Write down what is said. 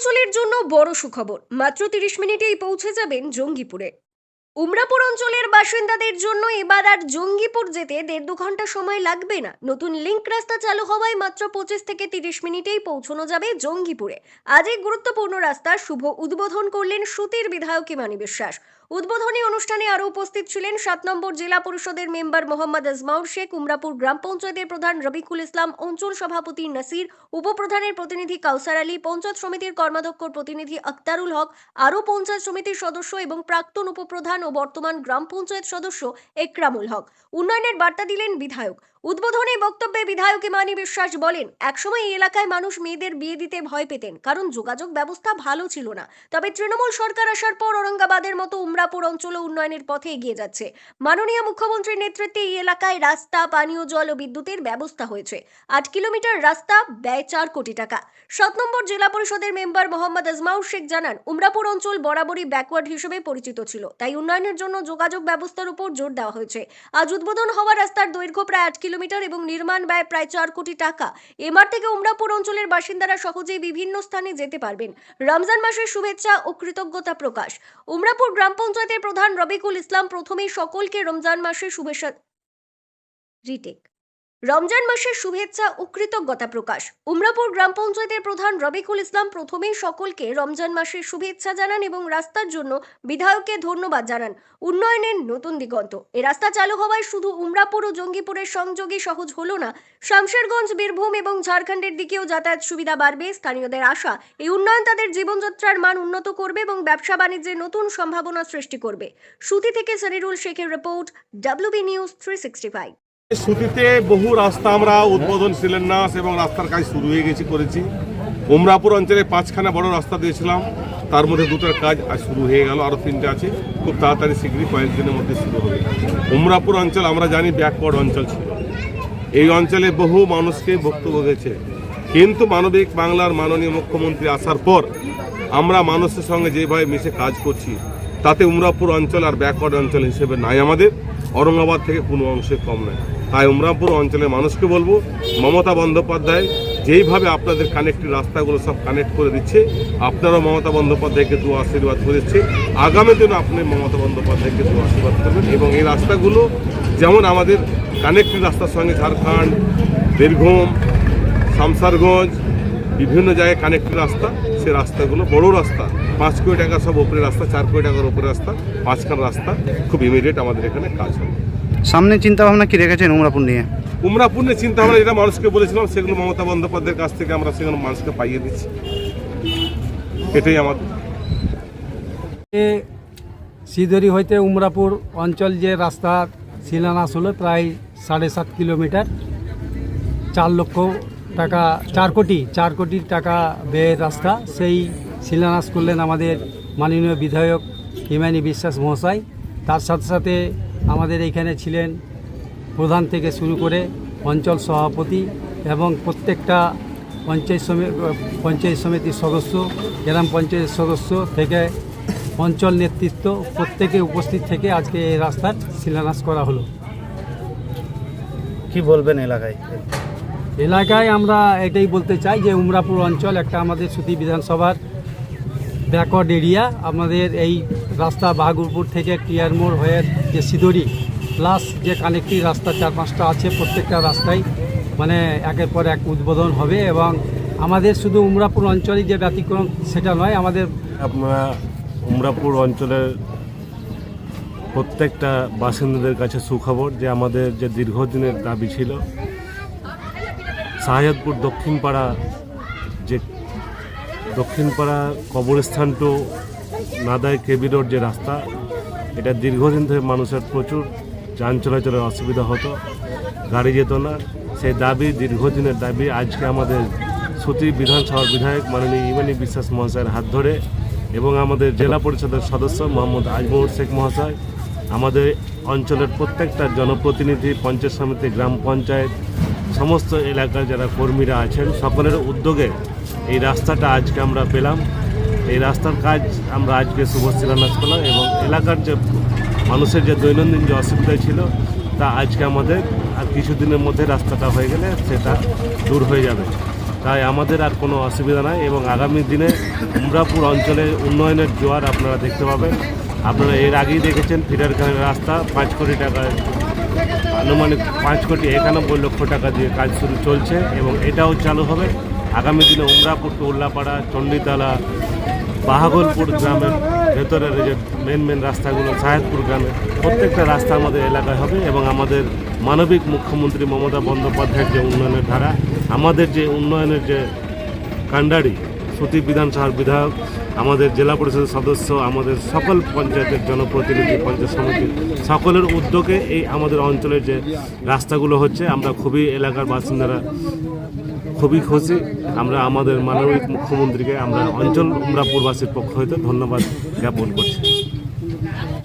অঞ্চলের জন্য বড় সুখবর। মাত্র তিরিশ মিনিটেই পৌঁছে যাবেন জঙ্গিপুরে। উমরাপুর অঞ্চলের বাসিন্দাদের জন্য এবার আর জঙ্গিপুর যেতে দেড় দু ঘণ্টা সময় লাগবে না। নতুন লিংক রাস্তা চালু হওয়ায় মাত্র পঁচিশ থেকে তিরিশ মিনিটেই পৌঁছানো যাবে জঙ্গিপুরে। আজ এই গুরুত্বপূর্ণ রাস্তা শুভ উদ্বোধন করলেন সুতির বিধায়ক ইমানি বিশ্বাস। উদ্বোধনী অনুষ্ঠানে আরও উপস্থিত ছিলেন সাত নম্বর জেলা পরিষদের মেম্বার মোহাম্মদ আজমাউর শেখ, উমরাপুর গ্রাম পঞ্চায়েতের প্রধান রবিকুল ইসলাম, অঞ্চল সভাপতি নাসির, উপপ্রধানের প্রতিনিধি কাউসার আলী, পঞ্চায়েত সমিতির কর্মাধ্যক্ষ প্রতিনিধি আক্তারুল হক আরও পঞ্চায়েত সমিতির সদস্য এবং প্রাক্তন উপপ্রধান ও বর্তমান গ্রাম পঞ্চায়েত সদস্য একরামুল হক। উন্নয়নের বার্তা দিলেন বিধায়ক। উদ্বোধনী বক্তব্যে বিধায়ক ইমানি বিশ্বাস বলেন, একসময় এই এলাকায় মানুষ মেয়েদের বিয়ে দিতে ভয় পেতেন, কারণ যোগাযোগ ব্যবস্থা ভালো ছিল না। তবে তৃণমূল সরকার আসার পর ঔরঙ্গাবাদের মতো উমরাপুর অঞ্চল উন্নয়নের পথে এগিয়ে যাচ্ছে। মাননীয় মুখ্যমন্ত্রীর নেতৃত্বে এই এলাকায় রাস্তা, পানীয় জল ও বিদ্যুতের ব্যবস্থা হয়েছে। আট কিলোমিটার রাস্তা, ব্যয় চার কোটি টাকা। সাত নম্বর জেলা পরিষদের মেম্বার মোহাম্মদ আজমাউর শেখ জানান, উমরাপুর অঞ্চল বরাবরই ব্যাকওয়ার্ড হিসেবে পরিচিত ছিল, তাই উন্নয়নের জন্য যোগাযোগ ব্যবস্থার উপর জোর দেওয়া হয়েছে। আজ উদ্বোধন হওয়া রাস্তার দৈর্ঘ্য প্রায় আট কিলোমিটার এবং নির্মাণ ব্যয় প্রায় চার কোটি টাকা। এমার থেকে উমরাপুর অঞ্চলের বাসিন্দারা সহজেই বিভিন্ন স্থানে যেতে পারবেন। রমজান মাসের শুভেচ্ছা ও কৃতজ্ঞতা প্রকাশ। উমরাপুর গ্রাম পঞ্চায়েতের প্রধান রবিকুল ইসলাম প্রথমেই সকলকে রমজান মাসের শুভেচ্ছা রিটেক। রমজান মাসের শুভেচ্ছা ও কৃতজ্ঞতা প্রকাশ। উমরাপুর গ্রাম পঞ্চায়েতের প্রধান রবিকুল ইসলাম প্রথমেই সকলকে রমজান মাসের শুভেচ্ছা জানান এবং রাস্তার জন্য বিধায়ককে ধন্যবাদ জানান। উন্নয়নের নতুন দিগন্ত। এ রাস্তা চালু হওয়ায় শুধু উমরাপুর ও জঙ্গিপুরের সংযোগই সহজ হলো না, শামশেরগঞ্জ, বীরভূম এবং ঝাড়খণ্ডের দিকেও যাতায়াত সুবিধা বাড়বে। স্থানীয়দের আশা, এই উন্নয়ন তাদের জীবনযাত্রার মান উন্নত করবে এবং ব্যবসা বাণিজ্যের নতুন সম্ভাবনা সৃষ্টি করবে। সুতি থেকে সরিরুল শেখের report, WB news three sixty five. সুতিতে বহু রাস্তা আমরা উদ্বোধন শিলান্যাস এবং রাস্তার কাজ শুরু হয়ে গেছে, করেছি। উমরাপুর অঞ্চলে পাঁচখানা বড় রাস্তা দিয়েছিলাম। তার মধ্যে দুটোর কাজ আজ শুরু হয়ে গেল আরও তিনটে আছে। খুব তাড়াতাড়ি শীঘ্রই কয়েকদিনের মধ্যে শুরু হবে। উমরাপুর অঞ্চল, আমরা জানি ব্যাকওয়ার্ড অঞ্চল ছিল। এই অঞ্চলে বহু মানুষকে বক্তব্য হয়েছে। কিন্তু মানবিক বাংলার মাননীয় মুখ্যমন্ত্রী আসার পর আমরা মানুষের সঙ্গে যেভাবে মিশে কাজ করছি, তাতে উমরাপুর অঞ্চল আর ব্যাকওয়ার্ড অঞ্চল হিসেবে নাই আমাদের। ঔরঙ্গাবাদ থেকে কোনো অংশে কম নয় তাই উমরামপুর অঞ্চলের মানুষকে বলব, মমতা বন্দ্যোপাধ্যায় যেইভাবে আপনাদের কানেক্টিভ রাস্তাগুলো সব কানেক্ট করে দিচ্ছে, আপনারাও মমতা বন্দ্যোপাধ্যায়কে দু আশীর্বাদ করেছে আগামী দিনে আপনি মমতা বন্দ্যোপাধ্যায়কে দু আশীর্বাদ করবেন এবং এই রাস্তাগুলো যেমন আমাদের কানেক্টিভ রাস্তার সঙ্গে ঝাড়খণ্ড, বীরভূম, শামসারগঞ্জ, বিভিন্ন জায়গায় কানেক্টিভ রাস্তা, সে রাস্তাগুলো বড় রাস্তা। পাঁচ কোটি টাকা সব উপরে রাস্তা, চার কোটি টাকার উপরে রাস্তা পাঁচখান রাস্তা খুব ইমিডিয়েট আমাদের এখানে কাজ হবে। সামনে চিন্তা ভাবনা কি রেখেছেন উমরাপুর নিয়ে? উমরাপুর নিয়ে চিন্তা ভাবনা যেটা মানুষকে বলেছিলাম সেগুলো মমতা বন্দ্যোপাধ্যায়ের কাছ থেকে আমরা সেগুলো মানুষকে পাইয়ে দিচ্ছি। এটাই আমাদের। এ সিদরি হইতে উমরাপুর অঞ্চল যে রাস্তার শিলান্যাস হলো প্রায় সাড়ে সাত কিলোমিটার। চার লক্ষ টাকা চার কোটি চার কোটি টাকা ব্যয়ের রাস্তা। সেই শিলান্যাস করলেন আমাদের মাননীয় বিধায়ক হিমানী বিশ্বাস মহাশয়। তার সাথে সাথে আমাদের এইখানে ছিলেন প্রধান থেকে শুরু করে অঞ্চল সভাপতি এবং প্রত্যেকটা পঞ্চায়েত সমিতি পঞ্চায়েত সমিতির সদস্য গ্রাম পঞ্চায়েত সদস্য থেকে অঞ্চল নেতৃত্ব প্রত্যেকে উপস্থিত থেকে আজকে এই রাস্তার শিলান্যাস করা হলো। কি বলবেন এলাকায়? এলাকায় আমরা এটাই বলতে চাই যে উমরাপুর অঞ্চল একটা আমাদের সুতি বিধানসভার ব্যাকওয়ার্ড এরিয়া, আমাদের এই রাস্তা বাহাগুরপুর থেকে টিয়ারমোড় হয়ে যে সিদরি প্লাস যে কানেক্টিভ রাস্তা চার পাঁচটা আছে প্রত্যেকটা রাস্তায় মানে একের পর এক উদ্বোধন হবে এবং আমাদের শুধু উমরাপুর অঞ্চলই যে ব্যতিক্রম সেটা নয়, আমাদের আপনারা উমরাপুর অঞ্চলের প্রত্যেকটা বাসিন্দাদের কাছে সুখবর যে আমাদের যে দীর্ঘদিনের দাবি ছিল শাহজাদপুর দক্ষিণপাড়া যে দক্ষিণপাড়া কবরস্থান টু নাদাই কেবি রোড যে রাস্তা, এটা দীর্ঘদিন ধরে মানুষের প্রচুর যান চলাচলের অসুবিধা হতো, গাড়ি যেত না। সেই দাবি, দীর্ঘদিনের দাবি, আজকে আমাদের সুতি বিধানসভার বিধায়ক মাননীয় ইমানি বিশ্বাস মহাশয়ের হাত ধরে এবং আমাদের জেলা পরিষদের সদস্য মোহাম্মদ আজমুর শেখ মহাশয়, আমাদের অঞ্চলের প্রত্যেকটা জনপ্রতিনিধি, পঞ্চায়েত সমিতি, গ্রাম পঞ্চায়েত সমস্ত এলাকার যারা কর্মীরা আছেন, সকলের উদ্যোগে এই রাস্তাটা আজকে আমরা পেলাম। এই রাস্তার কাজ আমরা আজকে শুভ শিলান্যাস করলাম এবং এলাকার যে মানুষের যে দৈনন্দিন যে অসুবিধা ছিল, তা আজকে আমাদের আর কিছুদিনের মধ্যে রাস্তাটা হয়ে গেলে সেটা দূর হয়ে যাবে। তাই আমাদের আর কোনো অসুবিধা নাই এবং আগামী দিনে উমরাপুর অঞ্চলে উন্নয়নের জোয়ার আপনারা দেখতে পাবেন। আপনারা এর আগেই দেখেছেন, ফিডারখানের রাস্তা পাঁচ কোটি টাকায় আনুমানিক পাঁচ কোটি একানব্বই লক্ষ টাকা দিয়ে কাজ শুরু চলছে এবং এটাও চালু হবে। আগামী দিনে উমরাপুর টু উল্লাপাড়া, চণ্ডীতলা, বাহাগলপুর গ্রামের ভেতরের যে মেন মেন রাস্তাগুলো সাহেবপুর গ্রামে প্রত্যেকটা রাস্তা আমাদের এলাকায় হবে এবং আমাদের মানবিক মুখ্যমন্ত্রী মমতা বন্দ্যোপাধ্যায়ের যে উন্নয়নের ধারা, আমাদের যে উন্নয়নের যে কাণ্ডারি সতী বিধানসভার বিধায়ক, আমাদের জেলা পরিষদের সদস্য, আমাদের সকল পঞ্চায়েতের জনপ্রতিনিধি, পঞ্চায়েত সমিতি, সকলের উদ্যোগে এই আমাদের অঞ্চলের যে রাস্তাগুলো হচ্ছে, আমরা খুবই এলাকার বাসিন্দারা খুবই খুশি। আমরা আমাদের মাননীয় মুখ্যমন্ত্রীকে আমরা অঞ্চল উমরাপুরবাসীর পক্ষ হইতে ধন্যবাদ জ্ঞাপন করছি।